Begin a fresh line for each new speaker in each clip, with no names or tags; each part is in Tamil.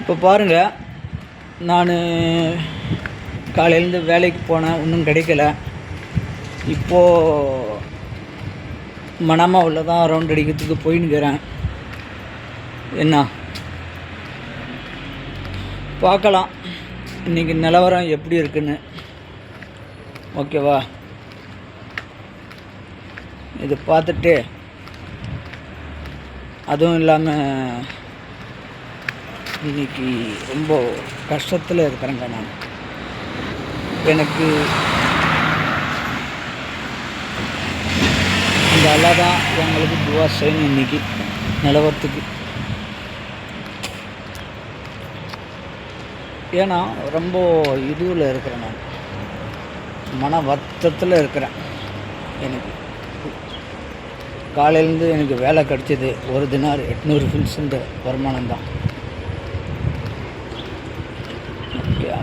இப்போ பாருங்கள் நான் காலையிலேருந்து வேலைக்கு போனேன் ஒன்றும் கிடைக்கல. இப்போது மணமாவில் தான் ரவுண்ட் அடிக்கிறதுக்கு போயின்னுக்கிறேன். என்ன? பார்க்கலாம். இன்றைக்கி நிலவரம் எப்படி இருக்குன்னு. ஓகேவா? இது பார்த்துட்டு அதுவும் இல்லாமல் இன்னைக்கு ரொம்ப கஷ்டத்தில் இருக்கிறேங்க நான். எனக்கு இந்த அல்லா தான் எங்களுக்கு துவா செய்யணும் இன்னைக்கு நிலவரத்துக்கு. ஏன்னா ரொம்ப இதுவில் இருக்கிறேன் நான். மன வருத்தத்தில் இருக்கிறேன் எனக்கு. காலையிலேருந்து எனக்கு வேலை கிடச்சிது ஒரு தினார் எட்நூறு ஃபில்ஸுன்ற வருமானம் தான்.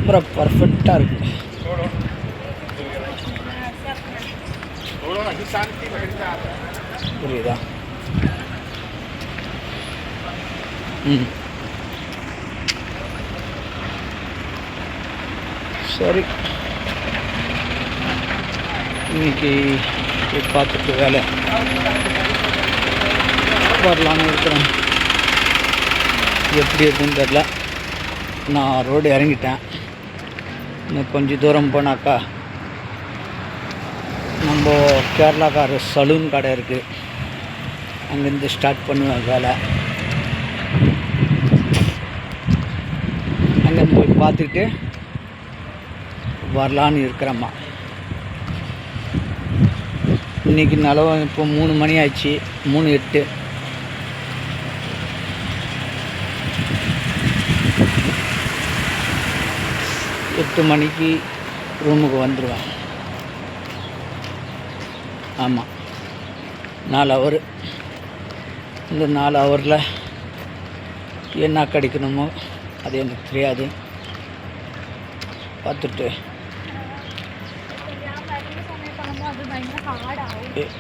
கேமரா பர்ஃபெக்டாக இருக்கு. புரியுதா? ம். சரி. இன்னைக்கு பார்த்துட்டு வேலை. வரலான்னு இருக்கிறேன். எப்படி இருக்குன்னு தெரில நான் ரோடு இறங்கிட்டேன். இன்னும் கொஞ்சம் தூரம் போனாக்கா நம்ம கேரளாக்கார சலூன் கடை இருக்குது அங்கேருந்து ஸ்டார்ட் பண்ணுவேன் வேலை. அங்கேருந்து போய் பார்த்துட்டு வரலான்னு இருக்கிறம்மா. இன்றைக்கி நிலவரம் இப்போ மூணு மணி ஆச்சு மூணு எட்டு. எட்டு மணிக்கு ரூமுக்கு வந்துடுவேன் ஆமாம் நாலு ஹவர் இந்த நாலு ஹவரில் என்ன கிடைக்கணுமோ அது எனக்கு தெரியாது. பார்த்துட்டு.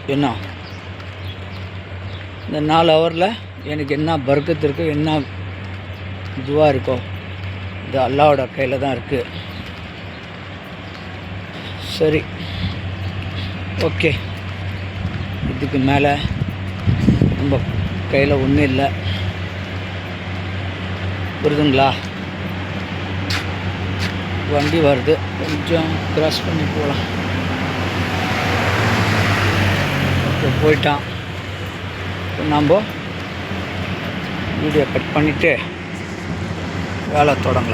என்ன? இந்த நாலு ஹவரில் எனக்கு என்ன பர்க்கத்து இருக்கோ என்ன இதுவாக இருக்கோ இது அல்லாவோட கையில் தான் இருக்குது சரி. ஓகே. இதுக்கு மேலே நம்ம கையில் ஒன்றும் இல்லை. புரிதுங்களா? வண்டி வருது. கொஞ்சம் கிராஸ் பண்ணி போகலாம் இப்போ போயிட்டான். இப்போ நாம் வீடியோ கட் பண்ணிவிட்டு வேலை தொடங்கலாம்.